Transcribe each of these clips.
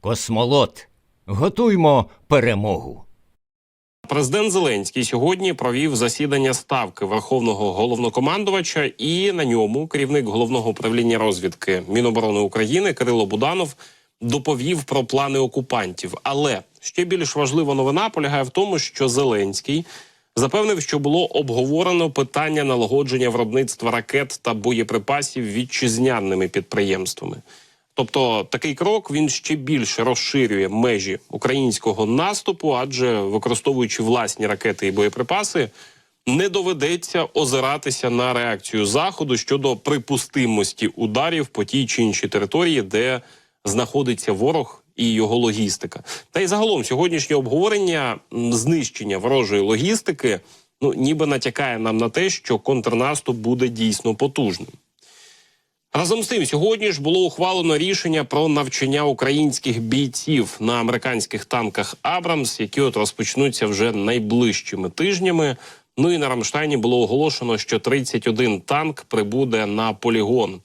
Космолот. Готуймо перемогу. Президент Зеленський сьогодні провів засідання ставки верховного головнокомандувача, і на ньому керівник головного управління розвідки Міноборони України Кирило Буданов доповів про плани окупантів. Але ще більш важлива новина полягає в тому, що Зеленський запевнив, що було обговорено питання налагодження виробництва ракет та боєприпасів вітчизняними підприємствами. Тобто такий крок він ще більше розширює межі українського наступу, адже використовуючи власні ракети і боєприпаси, не доведеться озиратися на реакцію заходу щодо припустимості ударів по тій чи іншій території, де знаходиться ворог і його логістика. Та й загалом сьогоднішнє обговорення знищення ворожої логістики ну ніби натякає нам на те, що контрнаступ буде дійсно потужним. Разом з тим, сьогодні ж було ухвалено рішення про навчання українських бійців на американських танках Абрамс, які от розпочнуться вже найближчими тижнями. Ну і на Рамштайні було оголошено, що 31 танк прибуде на полігон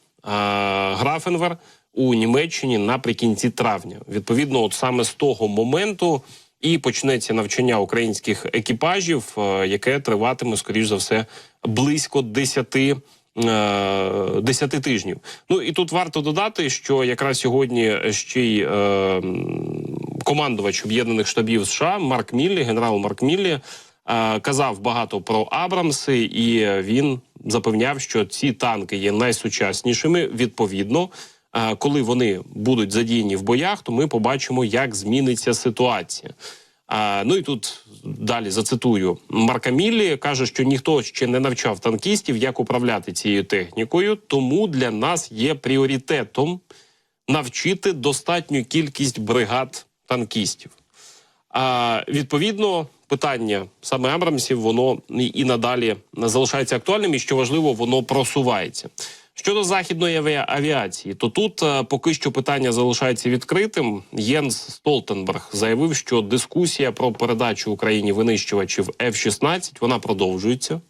Графенвер у Німеччині наприкінці травня. Відповідно, от саме з того моменту і почнеться навчання українських екіпажів, яке триватиме, скоріш за все, близько 10 е, 10 тижнів. Ну і тут варто додати, що якраз сьогодні ще й е, командувач об'єднаних штабів США Марк Міллі, генерал Марк Міллі, е, казав багато про Абрамси, і він запевняв, що ці танки є найсучаснішими. Відповідно, е, коли вони будуть задіяні в боях, то ми побачимо, як зміниться ситуація. Ну і тут далі зацитую Марка Міллі каже, що ніхто ще не навчав танкістів, як управляти цією технікою. Тому для нас є пріоритетом навчити достатню кількість бригад танкістів. А відповідно, питання саме Абрамсів, воно і надалі залишається актуальним, і що важливо, воно просувається. Щодо західної авіації, то тут е, поки що питання залишається відкритим. Єнс Столтенберг заявив, що дискусія про передачу Україні винищувачів F-16 вона продовжується.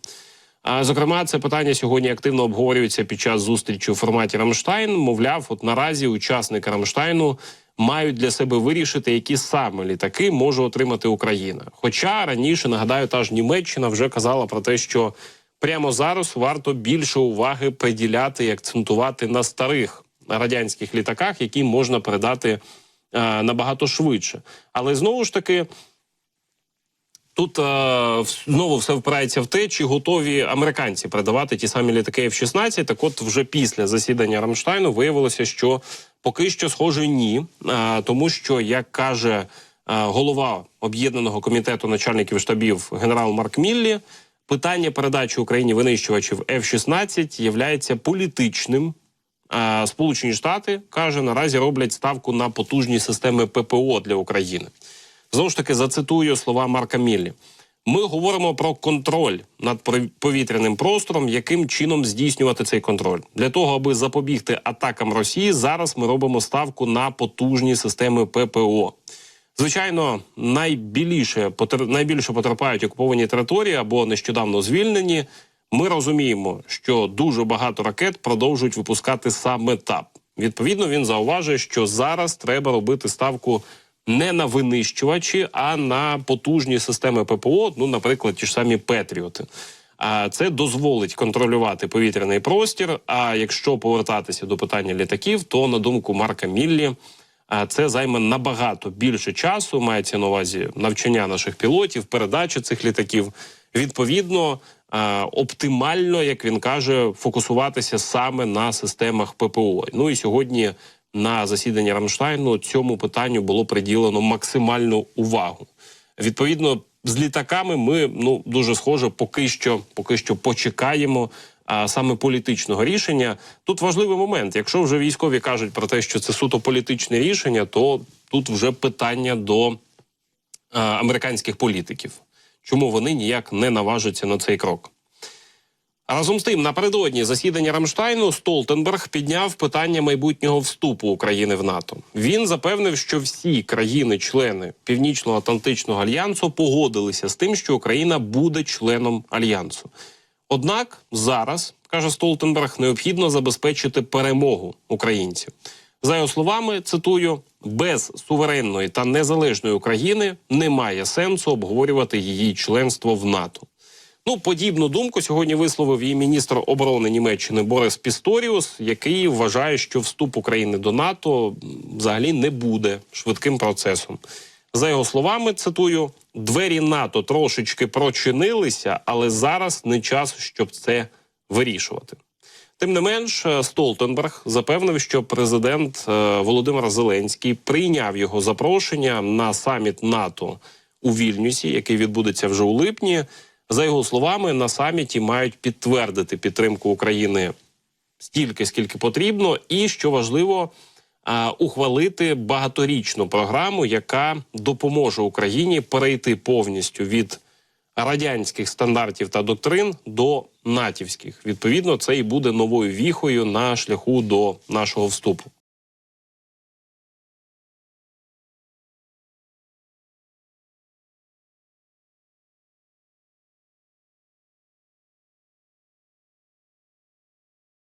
Зокрема, це питання сьогодні активно обговорюється під час зустрічі у форматі Рамштайн. Мовляв, от наразі учасники Рамштайну мають для себе вирішити, які саме літаки може отримати Україна. Хоча раніше нагадаю, та ж Німеччина вже казала про те, що прямо зараз варто більше уваги приділяти і акцентувати на старих радянських літаках, які можна передати е, набагато швидше. Але знову ж таки. Тут е, знову все впирається в те, чи готові американці передавати ті самі літаки F-16. Так, от вже після засідання Рамштайну виявилося, що поки що схоже ні, е, тому що як каже е, голова об'єднаного комітету начальників штабів генерал Марк Міллі, питання передачі Україні винищувачів F-16 являється політичним. Сполучені Штати каже, наразі роблять ставку на потужні системи ППО для України. Знову ж таки зацитую слова Марка Міллі. Ми говоримо про контроль над повітряним простором, яким чином здійснювати цей контроль. Для того, аби запобігти атакам Росії, зараз ми робимо ставку на потужні системи ППО. Звичайно, найбільше найбільше потерпають окуповані території або нещодавно звільнені. Ми розуміємо, що дуже багато ракет продовжують випускати саме ТАП. Відповідно, він зауважує, що зараз треба робити ставку не на винищувачі, а на потужні системи ППО, ну, наприклад, ті ж самі Петріоти. А це дозволить контролювати повітряний простір. А якщо повертатися до питання літаків, то на думку Марка Міллі. А це займе набагато більше часу. Мається на увазі навчання наших пілотів, передача цих літаків. Відповідно, оптимально, як він каже, фокусуватися саме на системах ППО. Ну і сьогодні на засіданні Рамштайну цьому питанню було приділено максимальну увагу. Відповідно, з літаками ми ну дуже схоже, поки що, поки що почекаємо. А саме політичного рішення тут важливий момент. Якщо вже військові кажуть про те, що це суто політичне рішення, то тут вже питання до а, американських політиків, чому вони ніяк не наважаться на цей крок. Разом з тим, напередодні засідання Рамштайну Столтенберг підняв питання майбутнього вступу України в НАТО. Він запевнив, що всі країни-члени Північно-Атлантичного альянсу погодилися з тим, що Україна буде членом альянсу. Однак зараз каже Столтенберг, необхідно забезпечити перемогу українців. За його словами, цитую: без суверенної та незалежної України немає сенсу обговорювати її членство в НАТО. Ну, подібну думку сьогодні висловив і міністр оборони Німеччини Борис Пісторіус, який вважає, що вступ України до НАТО взагалі не буде швидким процесом. За його словами, цитую: двері НАТО трошечки прочинилися, але зараз не час, щоб це вирішувати. Тим не менш, е, Столтенберг запевнив, що президент е, Володимир Зеленський прийняв його запрошення на саміт НАТО у Вільнюсі, який відбудеться вже у липні. За його словами, на саміті мають підтвердити підтримку України стільки, скільки потрібно, і що важливо, ухвалити багаторічну програму, яка допоможе Україні перейти повністю від радянських стандартів та доктрин до натівських. Відповідно, це і буде новою віхою на шляху до нашого вступу.